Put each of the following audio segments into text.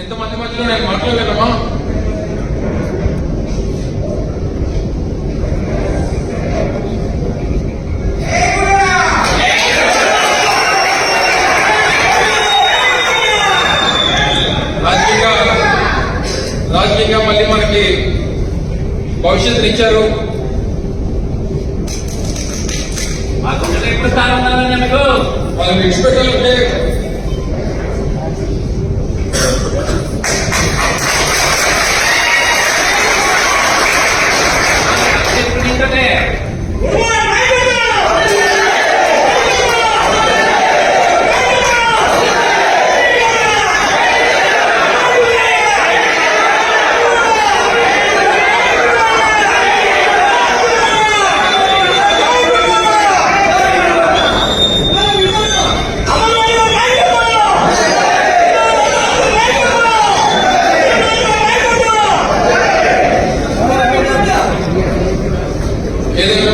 ఎంతమంది మధ్యలో నేను మాట్లాడలేదమ్మా రాజకీయంగా రాజకీయంగా మళ్ళీ మనకి భవిష్యత్తుని ఇచ్చారు. వాళ్ళు విడిచిపెట్టాలంటే there.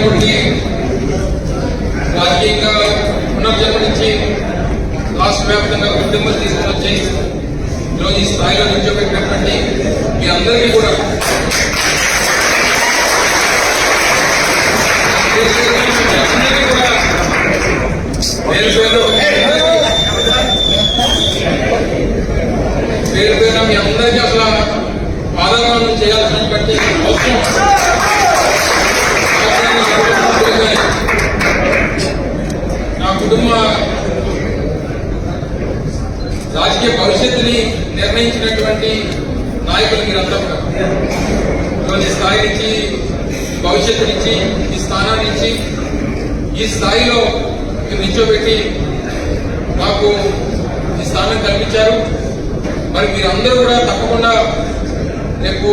నీతోనే రాజకీయంగా పునర్జన్మ నుంచి రాష్ట్ర వ్యాప్తంగా గుర్తింపులు తీసుకుని వచ్చి ఈరోజు ఈ స్థాయిలో నిల్చోబెట్టినటువంటి మీ అందరికీ కూడా మీ అందరికీ కూడా పేరు పేరు పేరు మీ అందరికీ అసలు పాదనాలను చేయాల్సినటువంటి అవసరం. కుటుంబ రాజకీయ భవిష్యత్తుని నిర్ణయించినటువంటి నాయకులు మీరంతా కూడా. స్థాయి నుంచి స్థాయి నుంచి ఈ స్థానాన్ని ఈ స్థాయిలో మీరు నిల్చోబెట్టి నాకు ఈ స్థానం కల్పించారు. మరి మీరందరూ కూడా తప్పకుండా రేపు